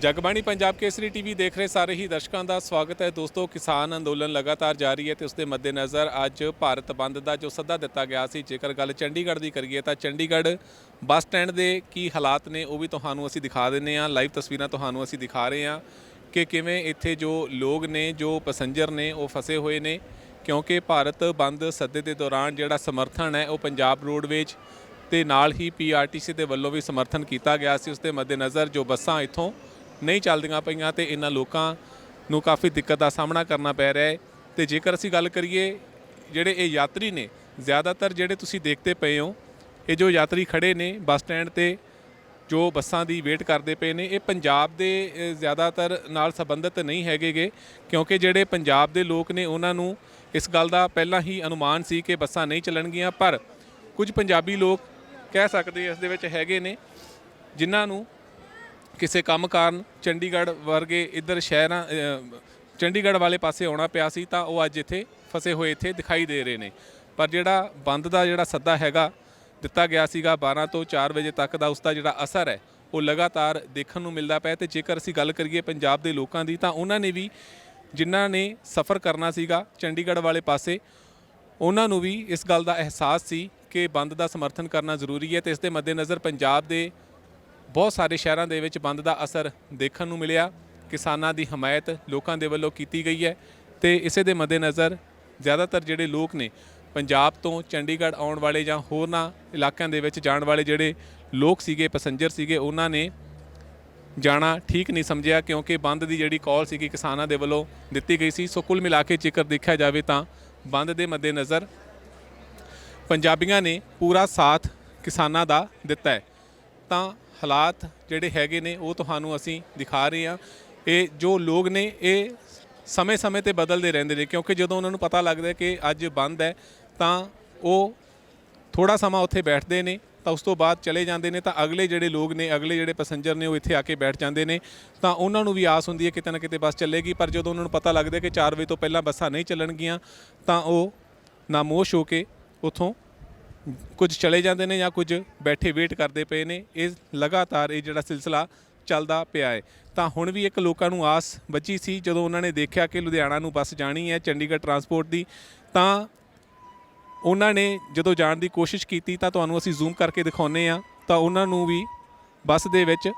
Jagbani Punjab Kesari TV ਦੇਖ ਰਹੇ ਸਾਰੇ ਹੀ ਦਰਸ਼ਕਾਂ ਦਾ ਸਵਾਗਤ ਹੈ। ਦੋਸਤੋ, ਕਿਸਾਨ ਅੰਦੋਲਨ ਲਗਾਤਾਰ ਜਾਰੀ ਹੈ ਤੇ ਉਸ ਦੇ ਮੱਦੇਨਜ਼ਰ ਅੱਜ ਭਾਰਤ ਬੰਦ ਦਾ ਜੋ ਸੱਦਾ ਦਿੱਤਾ ਗਿਆ ਸੀ, ਜੇਕਰ ਗੱਲ ਚੰਡੀਗੜ੍ਹ ਦੀ ਕਰੀਏ ਤਾਂ ਚੰਡੀਗੜ੍ਹ ਬੱਸ ਸਟੈਂਡ ਦੇ ਕੀ ਹਾਲਾਤ ਨੇ ਉਹ ਵੀ ਤੁਹਾਨੂੰ ਅਸੀਂ ਦਿਖਾ ਦਿੰਨੇ ਆ ਲਾਈਵ ਤਸਵੀਰਾਂ ਤੁਹਾਨੂੰ ਅਸੀਂ ਦਿਖਾ ਰਹੇ ਹਾਂ ਕਿ ਕਿਵੇਂ ਇੱਥੇ ਜੋ ਲੋਕ ਨੇ, ਜੋ ਪੈਸੰਜਰ ਨੇ, ਉਹ ਫਸੇ ਹੋਏ ਨੇ, ਕਿਉਂਕਿ ਭਾਰਤ ਬੰਦ ਸੱਦੇ ਦੇ ਦੌਰਾਨ ਜਿਹੜਾ ਸਮਰਥਨ ਹੈ ਉਹ ਪੰਜਾਬ ਰੋਡਵੇਜ ਤੇ ਨਾਲ ਹੀ ਪੀਆਰਟੀਸੀ ਦੇ ਵੱਲੋਂ ਵੀ ਸਮਰਥਨ ਕੀਤਾ ਗਿਆ ਸੀ। ਉਸ ਦੇ ਮੱਦੇਨਜ਼ਰ ਜੋ ਬੱਸਾਂ ਇੱਥੋਂ ਨਹੀਂ ਚੱਲਦੀਆਂ ਪਈਆਂ ਤੇ ਇਹਨਾਂ ਲੋਕਾਂ ਨੂੰ ਕਾਫੀ ਦਿੱਕਤ ਦਾ ਸਾਹਮਣਾ ਕਰਨਾ ਪੈ ਰਿਹਾ ਹੈ। ਤੇ ਜੇਕਰ ਅਸੀਂ ਗੱਲ ਕਰੀਏ ਜਿਹੜੇ ਇਹ ਯਾਤਰੀ ਨੇ, ਜ਼ਿਆਦਾਤਰ ਜਿਹੜੇ ਤੁਸੀਂ ਦੇਖਦੇ ਪਏ ਹੋ, ਇਹ ਜੋ ਯਾਤਰੀ ਖੜੇ ਨੇ ਬੱਸ ਸਟੈਂਡ ਤੇ, ਜੋ ਬੱਸਾਂ ਦੀ ਵੇਟ ਕਰਦੇ ਪਏ ਨੇ, ਇਹ ਪੰਜਾਬ ਦੇ ਜ਼ਿਆਦਾਤਰ ਨਾਲ ਸੰਬੰਧਿਤ ਨਹੀਂ ਹੈਗੇਗੇ, ਕਿਉਂਕਿ ਜਿਹੜੇ ਪੰਜਾਬ ਦੇ ਲੋਕ ਨੇ ਉਹਨਾਂ ਨੂੰ ਇਸ ਗੱਲ ਦਾ ਪਹਿਲਾਂ ਹੀ ਅਨੁਮਾਨ ਸੀ ਕਿ ਬੱਸਾਂ ਨਹੀਂ ਚੱਲਣਗੀਆਂ, ਪਰ ਕੁਝ ਪੰਜਾਬੀ ਲੋਕ ਕਹਿ ਸਕਦੇ ਇਸ ਦੇ ਵਿੱਚ ਹੈਗੇ ਨੇ, ਜਿਨ੍ਹਾਂ ਨੂੰ ਕਿਸੇ ਕੰਮ ਕਾਰਨ ਚੰਡੀਗੜ੍ਹ ਵਰਗੇ ਇੱਧਰ ਸ਼ਹਿਰਾਂ ਚੰਡੀਗੜ੍ਹ ਵਾਲੇ ਪਾਸੇ ਆਉਣਾ ਪਿਆ ਸੀ, ਤਾਂ ਉਹ ਅੱਜ ਇੱਥੇ ਫਸੇ ਹੋਏ ਇੱਥੇ ਦਿਖਾਈ ਦੇ ਰਹੇ ਨੇ। ਪਰ ਜਿਹੜਾ ਬੰਦ ਦਾ ਜਿਹੜਾ ਸੱਦਾ ਹੈਗਾ, ਦਿੱਤਾ ਗਿਆ ਸੀਗਾ 12 ਤੋਂ 4 ਵਜੇ ਤੱਕ ਦਾ, ਉਸ ਦਾ ਜਿਹੜਾ ਅਸਰ ਹੈ, ਉਹ ਲਗਾਤਾਰ ਦੇਖਣ ਨੂੰ ਮਿਲਦਾ ਪਿਆ। ਤੇ ਜੇਕਰ ਅਸੀਂ ਗੱਲ ਕਰੀਏ ਪੰਜਾਬ ਦੇ ਲੋਕਾਂ ਦੀ, ਤਾਂ ਉਹਨਾਂ ਨੇ ਵੀ ਜਿਨ੍ਹਾਂ ਨੇ ਸਫ਼ਰ ਕਰਨਾ ਸੀਗਾ ਚੰਡੀਗੜ੍ਹ ਵਾਲੇ ਪਾਸੇ, ਉਹਨਾਂ ਨੂੰ ਵੀ ਇਸ ਗੱਲ ਦਾ ਅਹਿਸਾਸ ਸੀ ਕਿ ਬੰਦ ਦਾ ਸਮਰਥਨ ਕਰਨਾ ਜ਼ਰੂਰੀ ਹੈ। ਤੇ ਇਸ ਦੇ ਮੱਦੇਨਜ਼ਰ ਪੰਜਾਬ ਦੇ ਬਹੁਤ ਸਾਰੇ ਸ਼ਹਿਰਾਂ ਦੇ ਵਿੱਚ ਬੰਦ ਦਾ ਅਸਰ ਦੇਖਣ ਨੂੰ ਮਿਲਿਆ। ਕਿਸਾਨਾਂ ਦੀ ਹਮਾਇਤ ਲੋਕਾਂ ਦੇ ਵੱਲੋਂ ਕੀਤੀ ਗਈ ਹੈ ਤੇ ਇਸੇ ਦੇ ਮੱਦੇਨਜ਼ਰ ਜ਼ਿਆਦਾਤਰ ਜਿਹੜੇ ਲੋਕ ਨੇ ਪੰਜਾਬ ਤੋਂ ਚੰਡੀਗੜ੍ਹ ਆਉਣ ਵਾਲੇ ਜਾਂ ਹੋਰਨਾਂ ਇਲਾਕਿਆਂ ਦੇ ਵਿੱਚ ਜਾਣ ਵਾਲੇ ਜਿਹੜੇ ਲੋਕ ਸੀਗੇ, ਪੈਸੰਜਰ ਸੀਗੇ, ਉਹਨਾਂ ਨੇ ਜਾਣਾ ਠੀਕ ਨਹੀਂ ਸਮਝਿਆ ਕਿਉਂਕਿ ਬੰਦ ਦੀ ਜਿਹੜੀ ਕਾਲ ਸੀਗੀ ਕਿਸਾਨਾਂ ਦੇ ਵੱਲੋਂ ਦਿੱਤੀ ਗਈ ਸੀ। ਸੋ ਕੁੱਲ ਮਿਲਾ ਕੇ ਜੇਕਰ ਦੇਖਿਆ ਜਾਵੇ ਤਾਂ ਬੰਦ ਦੇ ਮੱਦੇਨਜ਼ਰ ਪੰਜਾਬੀਆਂ ਨੇ ਪੂਰਾ ਸਾਥ ਕਿਸਾਨਾਂ ਦਾ ਦਿੱਤਾ ਹੈ। ਤਾਂ ਹਾਲਾਤ ਜਿਹੜੇ ਹੈਗੇ ਨੇ, ਉਹ ਤੁਹਾਨੂੰ ਅਸੀਂ ਦਿਖਾ ਰਹੇ ਹਾਂ। ਇਹ ਜੋ ਲੋਕ ਨੇ, ਇਹ ਸਮੇਂ-ਸਮੇਂ ਤੇ ਬਦਲਦੇ ਰਹਿੰਦੇ ਨੇ, ਕਿਉਂਕਿ ਜਦੋਂ ਉਹਨਾਂ ਨੂੰ ਪਤਾ ਲੱਗਦਾ ਕਿ ਅੱਜ ਬੰਦ ਹੈ, ਤਾਂ ਉਹ ਥੋੜਾ ਸਮਾਂ ਉੱਥੇ ਬੈਠਦੇ ਨੇ, ਤਾਂ ਉਸ ਤੋਂ ਬਾਅਦ ਚਲੇ ਜਾਂਦੇ ਨੇ, ਤਾਂ ਅਗਲੇ ਜਿਹੜੇ ਲੋਕ ਨੇ, ਅਗਲੇ ਜਿਹੜੇ ਪੈਸੰਜਰ ਨੇ, ਉਹ ਇੱਥੇ ਆ ਕੇ ਬੈਠ ਜਾਂਦੇ ਨੇ। ਤਾਂ ਉਹਨਾਂ ਨੂੰ ਵੀ ਆਸ ਹੁੰਦੀ ਹੈ ਕਿਤੇ ਨਾ ਕਿਤੇ ਬੱਸ ਚੱਲੇਗੀ, ਪਰ ਜਦੋਂ ਉਹਨਾਂ ਨੂੰ ਪਤਾ ਲੱਗਦਾ ਕਿ 4 ਵਜੇ ਤੋਂ ਪਹਿਲਾਂ ਬੱਸਾਂ ਨਹੀਂ ਚੱਲਣਗੀਆਂ, ਤਾਂ ਉਹ ਨਾਮੋਸ਼ ਹੋ ਕੇ ਉੱਥੋਂ ਕੁਝ ਚਲੇ ਜਾਂਦੇ ਨੇ ਜਾਂ ਕੁਝ ਬੈਠੇ ਵੇਟ ਕਰਦੇ ਪਏ ਨੇ, ਇਹ ਲਗਾਤਾਰ ਇਹ ਜਿਹੜਾ ਸਿਲਸਿਲਾ ਚੱਲਦਾ ਪਿਆ ਹੈ। ਤਾਂ ਹੁਣ ਵੀ ਇੱਕ ਲੋਕਾਂ ਨੂੰ ਆਸ ਬਚੀ ਸੀ ਜਦੋਂ ਉਹਨਾਂ ਨੇ ਦੇਖਿਆ ਕਿ ਲੁਧਿਆਣਾ ਨੂੰ ਬੱਸ ਜਾਣੀ ਹੈ ਚੰਡੀਗੜ੍ਹ ਟਰਾਂਸਪੋਰਟ ਦੀ, ਤਾਂ ਉਹਨਾਂ ਨੇ ਜਦੋਂ ਜਾਣ ਦੀ ਕੋਸ਼ਿਸ਼ ਕੀਤੀ ਤਾਂ ਤੁਹਾਨੂੰ ਅਸੀਂ ਜ਼ੂਮ ਕਰਕੇ ਦਿਖਾਉਨੇ ਆ ਤਾਂ ਉਹਨਾਂ ਨੂੰ ਵੀ ਬੱਸ ਦੇ ਵਿੱਚ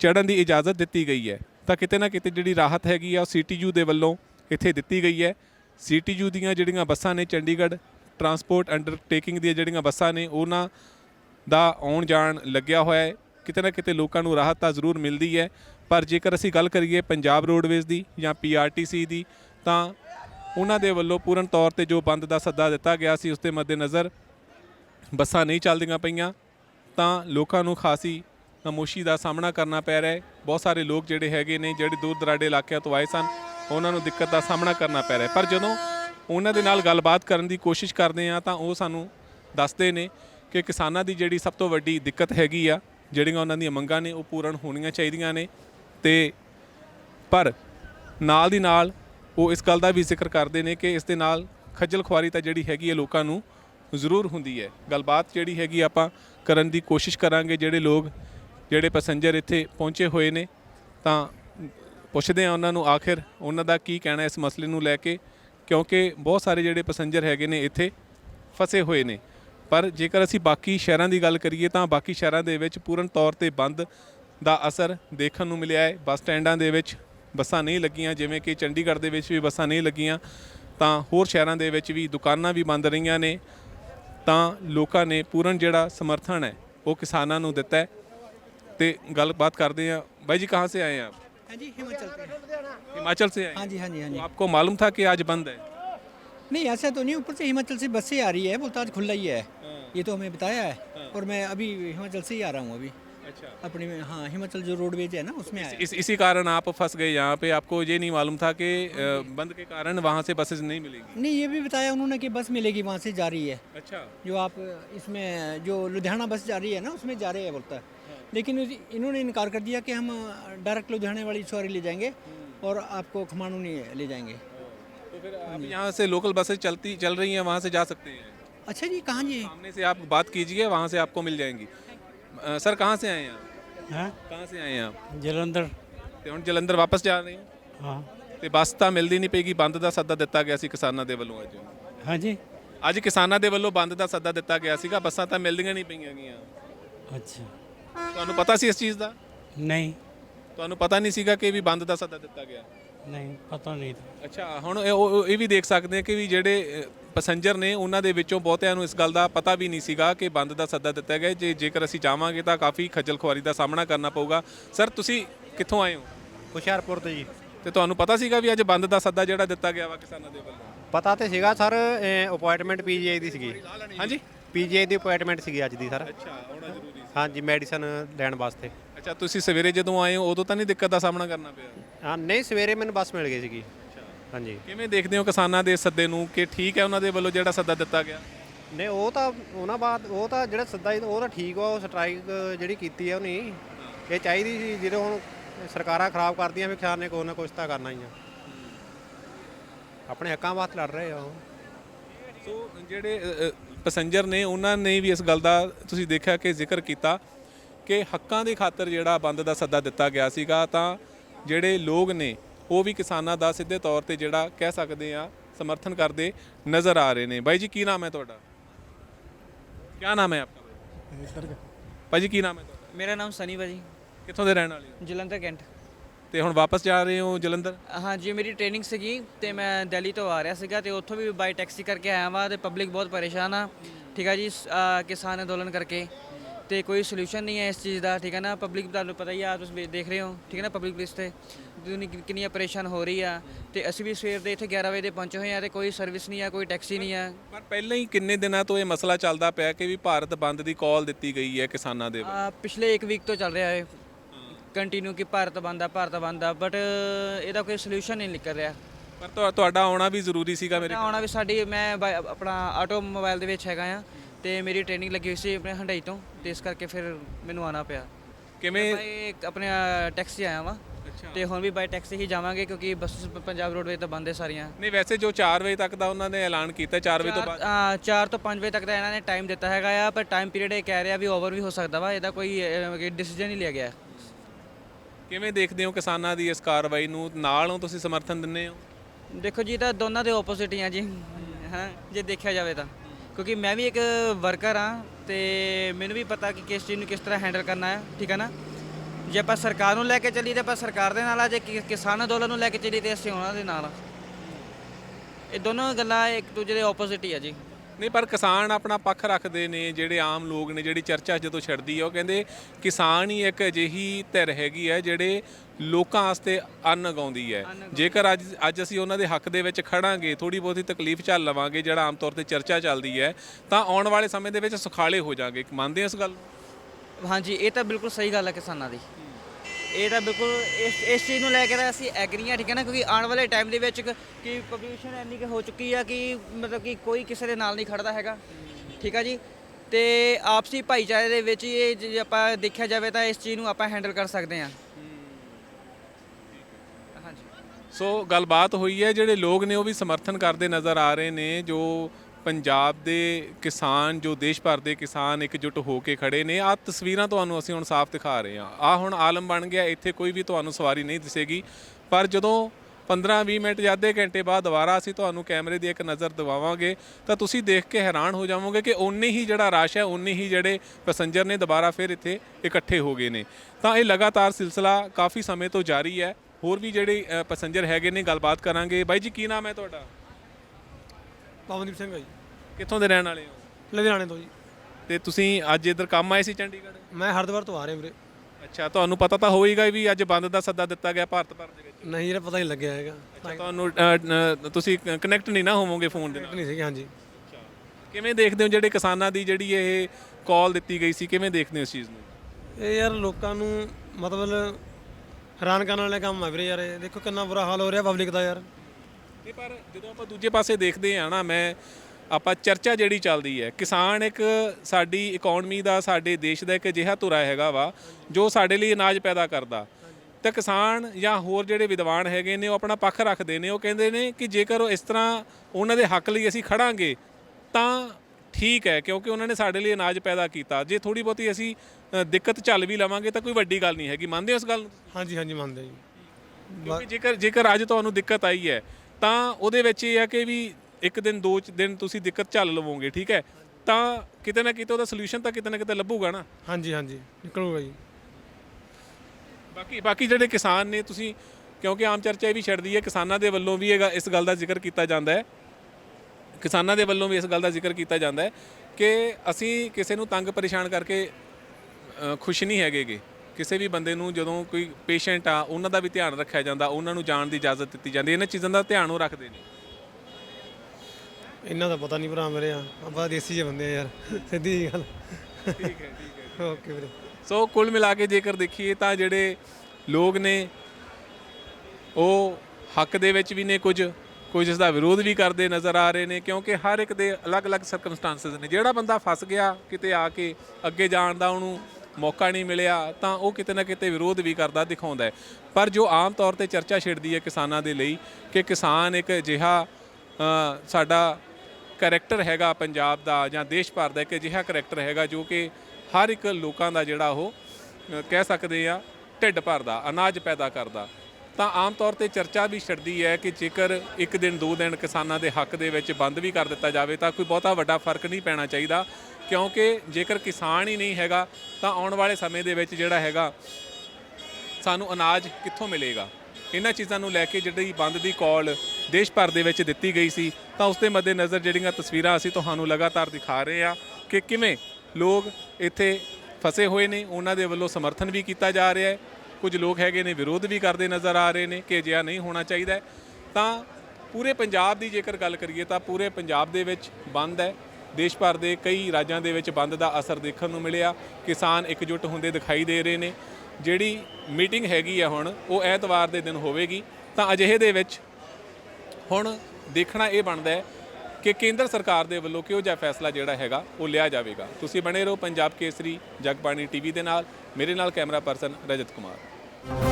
ਚੜਨ ਦੀ ਇਜਾਜ਼ਤ ਦਿੱਤੀ ਗਈ ਹੈ। ਤਾਂ ਕਿਤੇ ਨਾ ਕਿਤੇ ਜਿਹੜੀ ਰਾਹਤ ਹੈਗੀ ਆ ਉਹ ਸੀਟੀਯੂ ਦੇ ਵੱਲੋਂ ਇੱਥੇ ਦਿੱਤੀ ਗਈ ਹੈ। ਸੀਟੀਯੂ ਦੀਆਂ ਜਿਹੜੀਆਂ ਬੱਸਾਂ ਨੇ ਚੰਡੀਗੜ੍ਹ ਟਰਾਂਸਪੋਰਟ ਅੰਡਰਟੇਕਿੰਗ ਦੀਆਂ ਜਿਹੜੀਆਂ ਬੱਸਾਂ ਨੇ, ਉਹਨਾਂ ਦਾ ਆਉਣ ਜਾਣ ਲੱਗਿਆ ਹੋਇਆ ਹੈ। ਕਿਤੇ ਨਾ ਕਿਤੇ ਲੋਕਾਂ ਨੂੰ ਰਾਹਤ ਤਾਂ ਜ਼ਰੂਰ ਮਿਲਦੀ ਹੈ, ਪਰ ਜੇਕਰ ਅਸੀਂ ਗੱਲ ਕਰੀਏ ਪੰਜਾਬ ਰੋਡਵੇਜ਼ ਦੀ ਜਾਂ ਪੀਆਰਟੀਸੀ ਦੀ, ਤਾਂ ਉਹਨਾਂ ਦੇ ਵੱਲੋਂ ਪੂਰਨ ਤੌਰ ਤੇ ਜੋ ਬੰਦ ਦਾ ਸੱਦਾ ਦਿੱਤਾ ਗਿਆ ਸੀ, ਉਸ ਦੇ ਮੱਦੇਨਜ਼ਰ ਬੱਸਾਂ ਨਹੀਂ ਚੱਲਦੀਆਂ ਪਈਆਂ, ਤਾਂ ਲੋਕਾਂ ਨੂੰ ਖਾਸੀ ਨਮੋਸ਼ੀ ਦਾ ਸਾਹਮਣਾ ਕਰਨਾ ਪੈ ਰਿਹਾ ਹੈ। ਬਹੁਤ ਸਾਰੇ ਲੋਕ ਜਿਹੜੇ ਹੈਗੇ ਨੇ, ਜਿਹੜੇ ਦੂਰ ਦਰਾਡੇ ਇਲਾਕਿਆਂ ਤੋਂ ਆਏ ਸਨ, ਉਹਨਾਂ ਨੂੰ ਦਿੱਕਤ ਦਾ ਸਾਹਮਣਾ ਕਰਨਾ ਪੈ ਰਿਹਾ ਪਰ ਜਦੋਂ ਉਹਨਾਂ ਦੇ ਨਾਲ ਗੱਲਬਾਤ ਕਰਨ ਦੀ ਕੋਸ਼ਿਸ਼ ਕਰਦੇ ਆ ਤਾਂ ਉਹ ਸਾਨੂੰ ਦੱਸਦੇ ਨੇ ਕਿ ਕਿਸਾਨਾਂ ਦੀ ਜਿਹੜੀ ਸਭ ਤੋਂ ਵੱਡੀ ਦਿੱਕਤ ਹੈਗੀ ਆ, ਜਿਹੜੀਆਂ ਉਹਨਾਂ ਦੀਆਂ ਮੰਗਾਂ ਨੇ ਉਹ ਪੂਰਨ ਹੋਣੀਆਂ ਚਾਹੀਦੀਆਂ ਨੇ ਤੇ ਪਰ ਨਾਲ ਦੀ ਨਾਲ ਉਹ ਇਸ ਗੱਲ ਦਾ ਵੀ ਜ਼ਿਕਰ ਕਰਦੇ ਨੇ ਕਿ ਇਸ ਦੇ ਨਾਲ ਖੱਜਲ ਖੁਆਰੀ ਤਾਂ ਜਿਹੜੀ ਹੈਗੀ ਹੈ ਲੋਕਾਂ ਨੂੰ ਜ਼ਰੂਰ ਹੁੰਦੀ ਹੈ। ਗੱਲਬਾਤ ਜਿਹੜੀ ਹੈਗੀ ਆਪਾਂ ਕਰਨ ਦੀ ਕੋਸ਼ਿਸ਼ ਕਰਾਂਗੇ, ਜਿਹੜੇ ਲੋਕ, ਜਿਹੜੇ ਪੈਸੰਜਰ ਇੱਥੇ ਪਹੁੰਚੇ ਹੋਏ ਨੇ ਤਾਂ ਪੁੱਛਦੇ ਆ ਉਹਨਾਂ ਨੂੰ ਆਖਿਰ ਉਹਨਾਂ ਦਾ ਕੀ ਕਹਿਣਾ ਇਸ ਮਸਲੇ ਨੂੰ ਲੈ ਕੇ ਕਿਉਂਕਿ ਬਹੁਤ ਸਾਰੇ ਜਿਹੜੇ ਪੈਸੰਜਰ ਹੈਗੇ ਨੇ ਇੱਥੇ ਫਸੇ ਹੋਏ ਨੇ। ਪਰ ਜੇਕਰ ਅਸੀਂ ਬਾਕੀ ਸ਼ਹਿਰਾਂ ਦੀ ਗੱਲ ਕਰੀਏ ਤਾਂ ਬਾਕੀ ਸ਼ਹਿਰਾਂ ਦੇ ਵਿੱਚ ਪੂਰਨ ਤੌਰ ਤੇ ਬੰਦ ਦਾ ਅਸਰ ਦੇਖਣ ਨੂੰ ਮਿਲਿਆ ਹੈ। ਬੱਸ ਸਟੈਂਡਾਂ ਦੇ ਵਿੱਚ ਬੱਸਾਂ ਨਹੀਂ ਲੱਗੀਆਂ, ਜਿਵੇਂ ਕਿ ਚੰਡੀਗੜ੍ਹ ਦੇ ਵਿੱਚ ਵੀ ਬੱਸਾਂ ਨਹੀਂ ਲੱਗੀਆਂ। ਤਾਂ ਹੋਰ ਸ਼ਹਿਰਾਂ ਦੇ ਵਿੱਚ ਵੀ ਦੁਕਾਨਾਂ ਵੀ ਬੰਦ ਰਹੀਆਂ ਨੇ। ਤਾਂ ਲੋਕਾਂ ਨੇ ਪੂਰਨ ਜਿਹੜਾ ਸਮਰਥਨ ਹੈ, ਉਹ ਕਿਸਾਨਾਂ ਨੂੰ ਦਿੱਤਾ ਤੇ ਗੱਲਬਾਤ ਕਰਦੇ ਆ ਬਾਈ ਜੀ, ਕਹਾਂ ਸੇ ਆਏ ਆਪ? हाँ जी हिमाचल से हिमाचल से आए? हाँ जी हाँ जी हाँ तो जी आपको मालूम था कि आज बंद है? नहीं ऐसा तो नहीं ऊपर से हिमाचल से बस से आ रही है बोलता आज खुला ही है। ये तो हमें बताया है और मैं अभी हिमाचल से ही आ रहा हूँ अभी। अच्छा। अपनी में हाँ हिमाचल जो रोडवेज़ है ना उसमें आया। इस इसी कारण आप फंस गए यहाँ पे। आपको ये नहीं मालूम था कि अ, बंद के कारण वहाँ से बसेज नहीं मिलेगी। नहीं ये भी बताया उन्होंने कि बस मिलेगी वहाँ से जा रही है। अच्छा। जो आप इसमें जो लुधियाना बस जा रही है ना उसमें जा रहे हैं बोलता है। लेकिन उस- इन्होंने इनकार कर दिया कि हम डायरेक्ट लुधियाने वाली सवारी ले जाएंगे और आपको खमानू नहीं ले जाएंगे तो फिर आप यहाँ से लोकल बसेस चलती चल रही हैं वहाँ से जा सकते हैं अच्छा जी कहाँ जी सामने से आप बात कीजिए वहाँ से आपको मिल जाएंगी अ, सर कहाँ से आए हैं आप हैं ਕਹਾਂ ਸੇ ਆਏ ਆਪ जलंधर ਤੇ ਹੁਣ ਜਲੰਧਰ ਵਾਪਸ ਜਾ ਰਹੇ ਹੋ हाँ ਤੇ ਬੱਸ ਤਾਂ ਮਿਲਦੀ ਨਹੀਂ ਪਏਗੀ ਬੰਦ ਦਾ ਸੱਦਾ ਦਿੱਤਾ ਗਿਆ ਸੀ ਕਿਸਾਨਾਂ ਦੇ ਵੱਲੋਂ ਅੱਜ हाँ जी ਅੱਜ ਕਿਸਾਨਾਂ ਦੇ ਵੱਲੋਂ ਬੰਦ ਦਾ ਸੱਦਾ ਦਿੱਤਾ ਗਿਆ ਸੀਗਾ ਬੱਸਾਂ ਤਾਂ ਮਿਲਦੀਆਂ ਨਹੀਂ ਪਈਆਂ ਗੀਆਂ अच्छा ਤੁਹਾਨੂੰ ਪਤਾ ਸੀ ਇਸ ਚੀਜ਼ ਦਾ? ਨਹੀਂ। ਤੁਹਾਨੂੰ ਪਤਾ ਨਹੀਂ ਸੀਗਾ ਕਿ ਵੀ ਬੰਦ ਦਾ ਸੱਦਾ ਦਿੱਤਾ ਗਿਆ? ਨਹੀਂ ਪਤਾ ਨਹੀਂ ਤਾਂ। ਅੱਛਾ ਹੁਣ ਇਹ- ਉਹ- ਇਹ ਵੀ ਦੇਖ ਸਕਦੇ ਹਾਂ ਕਿ ਵੀ ਜਿਹੜੇ ਪੈਸੇਂਜਰ ਨੇ ਉਹਨਾਂ ਦੇ ਵਿੱਚੋਂ ਬਹੁਤਿਆਂ ਨੂੰ ਇਸ ਗੱਲ ਦਾ ਪਤਾ ਵੀ ਨਹੀਂ ਸੀਗਾ ਕਿ ਬੰਦ ਦਾ ਸੱਦਾ ਦਿੱਤਾ ਗਿਆ। ਜੇ ਜੇਕਰ ਅਸੀਂ ਚਾਹਾਂਗੇ ਤਾਂ ਕਾਫੀ ਖੱਜਲ ਖੁਆਰੀ ਦਾ ਸਾਹਮਣਾ ਕਰਨਾ ਪਊਗਾ। ਸਰ ਤੁਸੀਂ ਕਿੱਥੋਂ ਆਏ ਹੋ? ਹੁਸ਼ਿਆਰਪੁਰ ਤੋਂ ਜੀ। ਤੇ ਤੁਹਾਨੂੰ ਪਤਾ ਸੀਗਾ ਵੀ ਅੱਜ ਬੰਦ ਦਾ ਸੱਦਾ ਜਿਹੜਾ ਦਿੱਤਾ ਗਿਆ ਵਾ ਕਿਸਾਨਾਂ ਦੇ ਵੱਲੋਂ? ਪਤਾ ਤੇ ਸੀਗਾ ਸਰ ਅਪਾਇੰਟਮੈਂਟ ਪੀਜੀਆਈ ਦੀ ਸੀਗੀ। ਹਾਂਜੀ। ਪੀਜੀਆਈ ਦੀ ਅਪਾਇੰਟਮੈਂਟ ਸੀਗੀ ਅੱਜ ਦੀ ਸਰ। ਅੱਛਾ ਹੋਣਾ ਜ਼ਰੂਰੀ ਹਾਂਜੀ ਮੈਡੀਸਨ ਲੈਣ ਵਾਸਤੇ। ਅੱਛਾ ਤੁਸੀਂ ਸਵੇਰੇ ਜਦੋਂ ਆਏ ਹੋ ਉਦੋਂ ਤਾਂ ਨਹੀਂ ਦਿੱਕਤ ਦਾ ਸਾਹਮਣਾ ਕਰਨਾ ਪਿਆ? ਹਾਂ ਨਹੀਂ ਸਵੇਰੇ ਮੈਨੂੰ ਬੱਸ ਮਿਲ ਗਈ ਸੀਗੀ। ਹਾਂਜੀ। ਕਿਵੇਂ ਦੇਖਦੇ ਹੋ ਕਿਸਾਨਾਂ ਦੇ ਸੱਦੇ ਨੂੰ ਕਿ ਠੀਕ ਹੈ ਉਹਨਾਂ ਦੇ ਵੱਲੋਂ ਜਿਹੜਾ ਸੱਦਾ ਦਿੱਤਾ ਗਿਆ? ਨਹੀਂ ਉਹ ਤਾਂ ਉਹਨਾਂ ਬਾਅਦ ਉਹ ਤਾਂ ਜਿਹੜਾ ਸੱਦਾ ਉਹ ਤਾਂ ਠੀਕ ਵਾ ਉਹ ਸਟ੍ਰਾਈਕ ਜਿਹੜੀ ਕੀਤੀ ਆ ਉਹਨੇ। ਇਹ ਚਾਹੀਦੀ ਸੀ ਜਦੋਂ ਹੁਣ ਸਰਕਾਰਾਂ ਖਰਾਬ ਕਰਦੀਆਂ ਵੀ ਕਿਸਾਨ ਨੇ ਕੋਈ ਨਾ ਕੁਛ ਤਾਂ ਕਰਨਾ ਹੀ ਆ। ਆਪਣੇ ਹੱਕਾਂ ਵਾਸਤੇ ਲੜ ਰਹੇ ਆ ਉਹ। ਸੋ ਜਿਹੜੇ ਪੈਸੇਂਜਰ ਨੇ ਉਹਨਾਂ ਨੇ ਵੀ ਇਸ ਗੱਲ ਦਾ ਤੁਸੀਂ ਦੇਖਿਆ ਕਿ ਜ਼ਿਕਰ ਕੀਤਾ ਕਿ ਹੱਕਾਂ ਦੇ ਖਾਤਰ ਜਿਹੜਾ ਬੰਦ ਦਾ ਸੱਦਾ ਦਿੱਤਾ ਗਿਆ ਸੀਗਾ ਤਾਂ ਜਿਹੜੇ ਲੋਕ ਨੇ ਉਹ ਵੀ ਕਿਸਾਨਾਂ ਦਾ ਸਿੱਧੇ ਤੌਰ ਤੇ ਜਿਹੜਾ ਕਹਿ ਸਕਦੇ ਆ ਸਮਰਥਨ ਕਰਦੇ ਨਜ਼ਰ ਆ ਰਹੇ ਨੇ। ਬਾਈ ਜੀ ਕੀ ਨਾਮ ਹੈ ਤੁਹਾਡਾ? ਕੀ ਨਾਮ ਹੈ ਆਪਕਾ ਭਾਈ ਜੀ ਕੀ ਨਾਮ ਹੈ ਤੁਹਾਡਾ? ਮੇਰਾ ਨਾਮ ਸਨੀ ਭਾਜੀ। ਕਿੱਥੋਂ ਦੇ ਰਹਿਣ ਵਾਲੇ ਹੋ? ਜਲੰਧਰ ਕੈਂਟ। ਤੇ ਹੁਣ ਵਾਪਸ ਜਾ ਰਹੇ ਹੋ ਜਲੰਧਰ? ਹਾਂਜੀ ਮੇਰੀ ਟ੍ਰੇਨਿੰਗ ਸੀਗੀ ਤੇ ਮੈਂ ਦਿੱਲੀ ਤੋਂ ਆ ਰਿਹਾ ਸੀਗਾ ਤੇ ਉੱਥੋਂ ਵੀ ਬਾਈ ਟੈਕਸੀ ਕਰਕੇ ਆਇਆ ਵਾਂ ਤੇ ਪਬਲਿਕ ਬਹੁਤ ਪਰੇਸ਼ਾਨ ਆ। ਠੀਕ ਆ ਜੀ ਕਿਸਾਨ ਅੰਦੋਲਨ ਕਰਕੇ। ਤੇ ਕੋਈ ਸੋਲੂਸ਼ਨ ਨਹੀਂ ਹੈ ਇਸ ਚੀਜ਼ ਦਾ ਠੀਕ ਹੈ ਨਾ? ਪਬਲਿਕ ਤੁਹਾਨੂੰ ਪਤਾ ਹੀ ਆ ਤੁਸੀਂ ਵੇ- ਦੇਖ ਰਹੇ ਹੋ ਠੀਕ ਹੈ ਨਾ? ਪਬਲਿਕ ਪਲੇਸ ਤੇ ਦੁਨੀ ਕਿ- ਕਿੰਨੀਆਂ ਪਰੇਸ਼ਾਨ ਹੋ ਰਹੀ ਆ ਤੇ ਅਸੀਂ ਵੀ ਸਵੇਰ ਦੇ ਇੱਥੇ 11 ਵਜੇ ਦੇ ਪਹੁੰਚੇ ਹੋਏ ਆ ਤੇ ਕੋਈ ਸਰਵਿਸ ਨਹੀਂ ਆ ਕੋਈ ਟੈਕਸੀ ਨਹੀਂ ਆ। ਪਰ ਪਹਿਲਾਂ ਹੀ ਕਿੰਨੇ ਦਿਨਾਂ ਤੋਂ ਇਹ ਮਸਲਾ ਚੱਲਦਾ ਪਿਆ ਕਿ ਵੀ ਭਾਰਤ ਬੰਦ ਦੀ ਕਾਲ ਦਿੱਤੀ ਗਈ ਹੈ ਕਿਸਾਨਾਂ ਦੇ ਵੱਲੋਂ? ਆ, ਪਿਛਲੇ 1 ਵੀਕ ਤੋਂ ਚੱਲ ਰਿਹਾ ਹੈ ਕੰਟੀਨਿਊ ਕਿ ਭਾਰਤ ਬੰਦ ਆ ਭਾਰਤ ਬੰਦ ਆ ਬਟ ਇਹਦਾ ਕੋਈ ਸੋਲੂਸ਼ਨ ਨਹੀਂ ਨਿਕਲ ਰਿਹਾ। ਪਰ ਤੁਹਾ- ਤੁਹਾਡਾ ਆਉਣਾ ਵੀ ਜ਼ਰੂਰੀ ਸੀਗਾ ਮੇਰੇ ਆਉਣਾ ਵੀ ਸਾਡੀ ਮੈਂ ਬਾਈ- ਆਪਣਾ ਆਟੋ ਮੋਬਾਈਲ ਦੇ ਵਿੱਚ ਹੈਗਾ ਆ ਤੇ ਮੇਰੀ ਟ੍ਰੇਨਿੰਗ ਲੱਗੀ ਹੋਈ ਸੀ ਆਪਣੇ ਹੰਡਾਈ ਤੋਂ ਤੇ ਇਸ ਕਰਕੇ ਫਿਰ ਮੈਨੂੰ ਆਉਣਾ ਪਿਆ। ਕਿਵੇਂ? ਬਾਈ ਆਪਣੇ ਟੈਕਸੀ ਆਇਆ ਵਾਂ ਤੇ ਹੁਣ ਵੀ ਬਾਈ ਟੈਕਸੀ ਹੀ ਜਾਵਾਂਗੇ ਕਿਉਂਕਿ ਬੱਸ ਪੰਜਾਬ ਰੋਡਵੇਜ਼ ਤਾਂ ਬੰਦ ਹੈ ਸਾਰੀਆਂ। ਨਹੀਂ ਵੈਸੇ ਜੋ 4 ਵਜੇ ਤੱਕ ਦਾ ਉਹਨਾਂ ਨੇ ਐਲਾਨ ਕੀਤਾ 4 ਵਜੇ ਤੋਂ ਬਾਅਦ? 4 ਤੋਂ 5 ਵਜੇ ਤੱਕ ਦਾ ਇਹਨਾਂ ਨੇ ਟਾਈਮ ਦਿੱਤਾ ਹੈਗਾ ਆ ਪਰ ਟਾਈਮ ਪੀਰੀਅਡ ਇਹ ਕਹਿ ਰਿਹਾ ਵੀ ਓਵਰ ਵੀ ਹੋ ਸਕਦਾ ਵਾ ਇਹਦਾ ਕੋਈ ਡਿਸੀਜਨ ਨਹੀਂ ਲਿਆ ਗਿਆ। ਕਿਵੇਂ ਦੇਖਦੇ ਹੋ ਕਿਸਾਨਾਂ ਦੀ ਇਸ ਕਾਰਵਾਈ ਨੂੰ? ਨਾਲ ਹੋ ਤੁਸੀਂ ਸਮਰਥਨ ਦਿੰਦੇ ਹੋ? ਦੇਖੋ ਜੀ ਇਹ ਤਾਂ ਦੋਨਾਂ ਦੇ ਆਪੋਜ਼ਿਟ ਹੀ ਆ ਜੀ। ਹਾਂ, ਜੇ ਦੇਖਿਆ ਜਾਵੇ ਤਾਂ। ਕਿਉਂਕਿ ਮੈਂ ਵੀ ਇੱਕ ਵਰਕਰ ਆ ਤੇ ਮੈਨੂੰ ਵੀ ਪਤਾ ਕਿ ਕਿਸ ਚੀਜ਼ ਨੂੰ ਕਿਸ ਤਰ੍ਹਾਂ ਹੈਂਡਲ ਕਰਨਾ ਹੈ, ਠੀਕ ਹੈ ਨਾ? ਜੇ ਆਪਾਂ ਸਰਕਾਰ ਨੂੰ ਲੈ ਕੇ ਚੱਲੀ ਤਾਂ ਆਪਾਂ ਸਰਕਾਰ ਦੇ ਨਾਲ ਆ, ਜੇ ਕਿ- ਕਿਸਾਨ ਅੰਦੋਲਨ ਨੂੰ ਲੈ ਕੇ ਚੱਲੀ ਤੇ ਅਸੀਂ ਉਹਨਾਂ ਦੇ ਨਾਲ ਆ। ਇਹ ਦੋਨੋਂ ਗੱਲਾਂ ਇੱਕ ਦੂਜੇ ਦੇ ਆਪੋਜ਼ਿਟ ਹੀ ਆ ਜੀ। ਨਹੀਂ ਪਰ ਕਿਸਾਨ ਆਪਣਾ ਪੱਖ ਰੱਖਦੇ ਨੇ ਜਿਹੜੇ ਆਮ ਲੋਕ ਨੇ ਜਿਹੜੀ ਚਰਚਾ ਜਦੋਂ ਛੱਡਦੀ ਹੈ ਉਹ ਕਹਿੰਦੇ ਕਿਸਾਨ ਹੀ ਇੱਕ ਅਜਿਹੀ ਧਿਰ ਹੈਗੀ ਹੈ ਜਿਹੜੇ ਲੋਕਾਂ ਵਾਸਤੇ ਅੰਨ ਉਗਾਉਂਦੀ ਹੈ। ਜੇਕਰ ਅੱਜ ਅੱਜ ਅਸੀਂ ਉਹਨਾਂ ਦੇ ਹੱਕ ਦੇ ਵਿੱਚ ਖੜਾਂਗੇ ਥੋੜੀ ਬਹੁਤੀ ਤਕਲੀਫ ਝੱਲ ਲਵਾਂਗੇ ਜਿਹੜਾ ਆਮ ਤੌਰ ਤੇ ਚਰਚਾ ਚੱਲਦੀ ਹੈ ਤਾਂ ਆਉਣ ਵਾਲੇ ਸਮੇਂ ਦੇ ਵਿੱਚ ਸੁਖਾਲੇ ਹੋ ਜਾਾਂਗੇ। ਮੰਨਦੇ ਹੋ ਇਸ ਗੱਲ ਹਾਂਜੀ ਇਹ ਤਾਂ ਬਿਲਕੁਲ ਸਹੀ ਗੱਲ ਹੈ ਕਿਸਾਨਾਂ ਦੀ। ਇਹ ਤਾਂ ਬਿਲਕੁਲ ਇਸ ਇਸ ਚੀਜ਼ ਨੂੰ ਲੈ ਕੇ ਤਾਂ ਅਸੀਂ ਐਗਰੀ ਹਾਂ, ਠੀਕ ਹੈ ਨਾ? ਕਿਉਂਕਿ ਆਉਣ ਵਾਲੇ ਟਾਈਮ ਦੇ ਵਿੱਚ ਕਿ ਪੋਲੂਸ਼ਨ ਇੰਨੀ ਕਿ ਹੋ ਚੁੱਕੀ ਆ ਕਿ ਮਤਲਬ ਕਿ ਕੋਈ ਕਿਸੇ ਦੇ ਨਾਲ ਨਹੀਂ ਖੜਦਾ ਹੈਗਾ। ਠੀਕ ਆ ਜੀ? ਤੇ ਆਪਸੀ ਭਾਈਚਾਰੇ ਦੇ ਵਿੱਚ ਹੀ ਇਹ ਜੇ ਆਪਾਂ ਦੇਖਿਆ ਜਾਵੇ ਤਾਂ ਇਸ ਚੀਜ਼ ਨੂੰ ਆਪਾਂ ਹੈਂਡਲ ਕਰ ਸਕਦੇ ਹਾਂ। ਹਾਂਜੀ। ਸੋ ਗੱਲਬਾਤ ਹੋਈ ਹੈ, ਜਿਹੜੇ ਲੋਕ ਨੇ ਉਹ ਵੀ ਸਮਰਥਨ ਕਰਦੇ ਨਜ਼ਰ ਆ ਰਹੇ ਨੇ, ਜੋ ਪੰਜਾਬ ਦੇ ਕਿਸਾਨ ਜੋ ਦੇਸ਼ ਭਰ ਦੇ ਕਿਸਾਨ ਇਕਜੁੱਟ ਹੋ ਕੇ ਖੜੇ ਨੇ ਆ ਤਸਵੀਰਾਂ ਤੁਹਾਨੂੰ ਅਸੀਂ ਹੁਣ ਸਾਫ਼ ਦਿਖਾ ਰਹੇ ਹਾਂ। ਆ ਹੁਣ ਆਲਮ ਬਣ ਗਿਆ ਇੱਥੇ ਕੋਈ ਵੀ ਤੁਹਾਨੂੰ ਸਵਾਰੀ ਨਹੀਂ ਦਿਸੇਗੀ। ਪਰ ਜਦੋਂ 15-20 ਮਿੰਟ ਜਾਂ ਅੱਧੇ ਘੰਟੇ ਬਾਅਦ ਦੁਬਾਰਾ ਅਸੀਂ ਤੁਹਾਨੂੰ ਕੈਮਰੇ ਦੀ ਇੱਕ ਨਜ਼ਰ ਦਿਵਾਵਾਂਗੇ ਤਾਂ ਤੁਸੀਂ ਦੇਖ ਕੇ ਹੈਰਾਨ ਹੋ ਜਾਵੋਗੇ ਕਿ ਓਨੇ ਹੀ ਜਿਹੜਾ ਰਸ਼ ਹੈ ਓਨੇ ਹੀ ਜਿਹੜੇ ਪੈਸੇਂਜਰ ਨੇ ਦੁਬਾਰਾ ਫਿਰ ਇੱਥੇ ਇਕੱਠੇ ਹੋ ਗਏ ਨੇ। ਤਾਂ ਇਹ ਲਗਾਤਾਰ ਸਿਲਸਿਲਾ ਕਾਫੀ ਸਮੇਂ ਤੋਂ ਜਾਰੀ ਹੈ। ਹੋਰ ਵੀ ਜਿਹੜੇ ਅ, ਹੈਗੇ ਨੇ ਗੱਲਬਾਤ ਕਰਾਂਗੇ। ਬਾਈ ਜੀ ਕੀ ਨਾਮ ਹੈ ਤੁਹਾਡਾ? ਪਵਨਦੀਪ ਸਿੰਘ ਆ ਜੀ। ਕਿੱਥੋਂ ਦੇ ਰਹਿਣ ਵਾਲੇ ਹੋ? ਲੁਧਿਆਣੇ ਤੋਂ ਜੀ। ਤੇ ਤੁਸੀਂ ਅੱਜ ਇੱਧਰ ਕੰਮ ਆਏ ਸੀ ਚੰਡੀਗੜ੍ਹ? ਮੈਂ ਹਰਿਦੁਆਰ ਤੋਂ ਆ ਰਿਹਾ ਵੀਰੇ। ਅੱਛਾ ਤੁਹਾਨੂੰ ਪਤਾ ਤਾਂ ਹੋਵੇਗਾ ਵੀ ਅੱਜ ਬੰਦ ਦਾ ਸੱਦਾ ਦਿੱਤਾ ਗਿਆ ਭਾਰਤ ਭਰ ਦੇ ਵਿੱਚ। ਨਹੀਂ ਜਿਹੜਾ ਪਤਾ ਨਹੀਂ ਲੱਗਿਆ ਹੈਗਾ। ਅੱਛਾ ਤੁਹਾਨੂੰ ਅ, ਅ, ਤੁਸੀਂ ਕਨੈਕਟ ਨਹੀਂ ਨਾ ਹੋਵੋਗੇ ਫੋਨ ਦੇ ਨਾਲ? ਨਹੀਂ ਸੀ ਹਾਂਜੀ। ਕਿਵੇਂ ਦੇਖਦੇ ਹੋ ਜਿਹੜੇ ਕਿਸਾਨਾਂ ਦੀ ਜਿਹੜੀ ਇਹ ਕਾਲ ਦਿੱਤੀ ਗਈ ਸੀ ਕਿਵੇਂ ਦੇਖਦੇ ਹੋ ਇਸ ਚੀਜ਼ ਨੂੰ? ਇਹ ਯਾਰ ਲੋਕਾਂ ਨੂੰ ਮਤਲਬ ਹੈਰਾਨ ਕਰਨ ਵਾਲਾ ਕੰਮ ਆ ਵੀਰੇ ਯਾਰ ਇਹ ਦੇਖੋ ਕਿੰਨਾ ਬੁਰਾ ਹਾਲ ਹੋ ਰਿਹਾ ਪਬਲਿਕ ਦਾ ਯਾਰ। ਨਹੀਂ ਪਰ ਜਦੋਂ ਆਪਾਂ ਦੂਜੇ ਪਾਸੇ ਦੇਖਦੇ ਆ ਨਾ ਮੈਂ ਆਪਾਂ ਚਰਚਾ ਜਿਹੜੀ ਚੱਲਦੀ ਹੈ ਕਿਸਾਨ ਇੱਕ ਸਾਡੀ ਇਕਨੋਮੀ ਦਾ ਸਾਡੇ ਦੇਸ਼ ਦਾ ਇੱਕ ਅਜਿਹਾ ਧੁਰਾ ਹੈਗਾ ਵਾ ਜੋ ਸਾਡੇ ਲਈ ਅਨਾਜ ਪੈਦਾ ਕਰਦਾ। ਤੇ ਕਿਸਾਨ ਜਾਂ ਹੋਰ ਜਿਹੜੇ ਵਿਦਵਾਨ ਹੈਗੇ ਨੇ ਉਹ ਆਪਣਾ ਪੱਖ ਰੱਖਦੇ ਨੇ ਉਹ ਕਹਿੰਦੇ ਨੇ ਕਿ ਜੇਕਰ ਉਹ ਇਸ ਤਰ੍ਹਾਂ ਉਹਨਾਂ ਦੇ ਹੱਕ ਲਈ ਅਸੀਂ ਖੜਾਂਗੇ ਤਾਂ ਠੀਕ ਹੈ ਕਿਉਂਕਿ ਉਹਨਾਂ ਨੇ ਸਾਡੇ ਲਈ ਅਨਾਜ ਪੈਦਾ ਕੀਤਾ। ਜੇ ਥੋੜੀ ਬਹੁਤੀ ਅਸੀਂ ਦਿੱਕਤ ਚੱਲ ਵੀ ਲਵਾਂਗੇ ਤਾਂ ਕੋਈ ਵੱਡੀ ਗੱਲ ਨਹੀਂ ਹੈਗੀ। ਮੰਨਦੇ ਹੋ ਇਸ ਗੱਲ ਨੂੰ? ਹਾਂਜੀ ਹਾਂਜੀ ਮੰਨਦੇ ਜੀ। ਕਿਉਂਕਿ ਜੇਕਰ ਜੇਕਰ ਅੱਜ ਤੁਹਾਨੂੰ ਦਿੱਕਤ ਆਈ ਹੈ ਤਾਂ ਉਹਦੇ ਵਿੱਚ ਇਹ ਹੈ ਕਿ ਵੀ ਇੱਕ ਦਿਨ ਦੋ ਦਿਨ ਤੁਸੀਂ ਦਿੱਕਤ ਝੱਲ ਲਵੋਗੇ ਠੀਕ ਹੈ? ਤਾਂ ਕਿਤੇ ਨਾ ਕਿਤੇ ਉਹਦਾ ਸੋਲੂਸ਼ਨ ਤਾਂ ਕਿਤੇ ਨਾ ਕਿਤੇ ਲੱਭੂਗਾ ਨਾ। ਹਾਂਜੀ ਹਾਂਜੀ ਨਿਕਲੂਗਾ ਜੀ। ਬਾਕੀ ਬਾਕੀ ਜਿਹੜੇ ਕਿਸਾਨ ਨੇ ਤੁਸੀਂ ਕਿਉਂਕਿ ਆਮ ਚਰਚਾ ਇਹ ਵੀ ਛੱਡਦੀ ਹੈ ਕਿਸਾਨਾਂ ਦੇ ਵੱਲੋਂ ਵੀ ਇਹ ਇਸ ਗੱਲ ਦਾ ਜ਼ਿਕਰ ਕੀਤਾ ਜਾਂਦਾ ਹੈ। ਕਿਸਾਨਾਂ ਦੇ ਵੱਲੋਂ ਵੀ ਇਸ ਗੱਲ ਦਾ ਜ਼ਿਕਰ ਕੀਤਾ ਜਾਂਦਾ ਹੈ ਕਿ ਅਸੀਂ ਕਿਸੇ ਨੂੰ ਤੰਗ ਪਰੇਸ਼ਾਨ ਕਰਕੇ ਖੁਸ਼ ਨਹੀਂ ਹੈਗੇਗੇ। ਕਿਸੇ ਵੀ ਬੰਦੇ ਨੂੰ ਜਦੋਂ ਕੋਈ ਪੇਸ਼ੈਂਟ ਆ ਉਹਨਾਂ ਦਾ ਵੀ ਧਿਆਨ ਰੱਖਿਆ ਜਾਂਦਾ ਉਹਨਾਂ ਨੂੰ ਜਾਣ ਦੀ ਇਜਾਜ਼ਤ ਦਿੱਤੀ ਜਾਂਦੀ। ਇਹਨਾਂ ਚੀਜ਼ਾਂ ਦਾ ਧਿਆਨ ਉਹ ਰੱਖਦੇ ਨੇ। ਇਹਨਾਂ ਦਾ ਪਤਾ ਨਹੀਂ ਭਰਾ ਮੇਰੇ ਆ। ਆਪਾਂ ਦੇਸੀ ਜਿਹੇ ਬੰਦੇ ਆ ਯਾਰ। ਸਿੱਧੀ ਜਿਹੀ ਗੱਲ। ਠੀਕ ਹੈ ਠੀਕ ਹੈ ਓਕੇ ਵੀਰੇ। ਸੋ ਕੁੱਲ ਮਿਲਾ ਕੇ ਜੇਕਰ ਦੇਖੀਏ ਤਾਂ ਜਿਹੜੇ ਲੋਕ ਨੇ ਉਹ ਹੱਕ ਦੇ ਵਿੱਚ ਵੀ ਨੇ ਕੁਝ ਕੁਝ ਇਸ ਦਾ ਵਿਰੋਧ ਵੀ ਕਰਦੇ ਨਜ਼ਰ ਆ ਰਹੇ ਨੇ ਕਿਉਂਕਿ ਹਰ ਇੱਕ ਦੇ ਅਲੱਗ-ਅਲੱਗ ਸਰਕਮਸਟੈਂਸਸ ਨੇ। ਜਿਹੜਾ ਬੰਦਾ ਫਸ ਗਿਆ ਕਿਤੇ ਆ ਕੇ ਅੱਗੇ ਜਾਣ ਦਾ ਉਹਨੂੰ ਮੌਕਾ ਨਹੀਂ ਮਿਲਿਆ, ਤਾਂ ਉਹ ਕਿਤੇ ਨਾ ਕਿਤੇ ਵਿਰੋਧ ਵੀ ਕਰਦਾ ਦਿਖਾਉਂਦਾ ਹੈ। ਪਰ ਜੋ ਆਮ ਤੌਰ ਤੇ ਚਰਚਾ ਛਿੜਦੀ ਹੈ ਕਿਸਾਨਾਂ ਦੇ ਲਈ ਕਿ ਕਿਸਾਨ ਇੱਕ ਅਜਿਹਾ ਸਾਡਾ ਕਰੈਕਟਰ ਹੈਗਾ ਪੰਜਾਬ ਦਾ ਜਾਂ ਦੇਸ਼ ਭਰ ਦਾ ਇੱਕ ਅਜਿਹਾ ਕਰੈਕਟਰ ਹੈਗਾ ਜੋ ਕਿ ਹਰ ਇੱਕ ਲੋਕਾਂ ਦਾ ਜਿਹੜਾ ਉਹ ਕਹਿ ਸਕਦੇ ਆ ਢਿੱਡ ਭਰਦਾ, ਅਨਾਜ ਪੈਦਾ ਕਰਦਾ। ਤਾਂ ਆਮ ਤੌਰ ਤੇ ਚਰਚਾ ਵੀ ਛਿੜਦੀ ਹੈ ਕਿ ਜੇਕਰ ਇੱਕ ਦਿਨ, ਦੋ ਦਿਨ ਕਿਸਾਨਾਂ ਦੇ ਹੱਕ ਦੇ ਵਿੱਚ ਬੰਦ ਵੀ ਕਰ ਦਿੱਤਾ ਜਾਵੇ ਤਾਂ ਕੋਈ ਬਹੁਤਾ ਵੱਡਾ ਫ਼ਰਕ ਨਹੀਂ ਪੈਣਾ ਚਾਹੀਦਾ। ਕਿਉਂਕਿ ਜੇਕਰ ਕਿਸਾਨ ਹੀ ਨਹੀਂ ਹੈਗਾ, ਤਾਂ ਆਉਣ ਵਾਲੇ ਸਮੇਂ ਦੇ ਵਿੱਚ ਜਿਹੜਾ ਹੈਗਾ, ਸਾਨੂੰ ਅਨਾਜ ਕਿੱਥੋਂ ਮਿਲੇਗਾ? ਇਹਨਾਂ ਚੀਜ਼ਾਂ ਨੂੰ ਲੈ ਕੇ ਜਿਹੜੀ ਬੰਦ ਦੀ ਕਾਲ ਦੇਸ਼ ਭਰ ਦੇ ਵਿੱਚ ਦਿੱਤੀ ਗਈ ਸੀ, ਤਾਂ ਉਸ ਦੇ ਮੱਦੇਨਜ਼ਰ ਜਿਹੜੀਆਂ ਤਸਵੀਰਾਂ ਅਸੀਂ ਤੁਹਾਨੂੰ ਲਗਾਤਾਰ ਦਿਖਾ ਰਹੇ ਹਾਂ ਕਿ ਕਿਵੇਂ ਲੋਕ ਇੱਥੇ ਫਸੇ ਹੋਏ ਨੇ, ਉਹਨਾਂ ਦੇ ਵੱਲੋਂ ਸਮਰਥਨ ਵੀ ਕੀਤਾ ਜਾ ਰਿਹਾ ਹੈ। ਕੁਝ ਲੋਕ ਹੈਗੇ ਨੇ, ਵਿਰੋਧ ਵੀ ਕਰਦੇ ਨਜ਼ਰ ਆ ਰਹੇ ਨੇ ਕਿ ਅਜਿਹਾ ਨਹੀਂ ਹੋਣਾ ਚਾਹੀਦਾ ਤਾਂ ਪੂਰੇ ਪੰਜਾਬ ਦੀ ਜੇਕਰ ਗੱਲ ਕਰੀਏ, ਤਾਂ ਪੂਰੇ ਪੰਜਾਬ ਦੇ ਵਿੱਚ ਬੰਦ ਹੈ। ਦੇਸ਼ ਭਰ ਦੇ ਕਈ ਰਾਜਾਂ ਦੇ ਵਿੱਚ ਬੰਦ ਦਾ ਅਸਰ ਦੇਖਣ ਨੂੰ ਮਿਲਿਆ। ਕਿਸਾਨ ਇਕਜੁੱਟ ਹੁੰਦੇ ਦਿਖਾਈ ਦੇ ਰਹੇ ਨੇ। ਜਿਹੜੀ ਮੀਟਿੰਗ ਹੈਗੀ ਆ ਹੁਣ, ਉਹ ਐਤਵਾਰ ਦੇ ਦਿਨ ਹੋਵੇਗੀ। ਤਾਂ ਅਜਿਹੇ ਦੇ ਵਿੱਚ ਹੁਣ ਦੇਖਣਾ ਇਹ ਬਣਦਾ ਹੈ ਕਿ ਕੇਂਦਰ ਸਰਕਾਰ ਦੇ ਵੱਲੋਂ ਕਿਹੋ ਜਿਹਾ ਫੈਸਲਾ ਜਿਹੜਾ ਹੈਗਾ, ਉਹ ਲਿਆ ਜਾਵੇਗਾ। ਤੁਸੀਂ ਬਣੇ ਰਹੋ ਪੰਜਾਬ ਕੇਸਰੀ, ਜਗਬਾਣੀ ਟੀਵੀ ਦੇ ਨਾਲ। ਮੇਰੇ ਨਾਲ ਕੈਮਰਾ ਪਰਸਨ ਰਜਤ ਕੁਮਾਰ।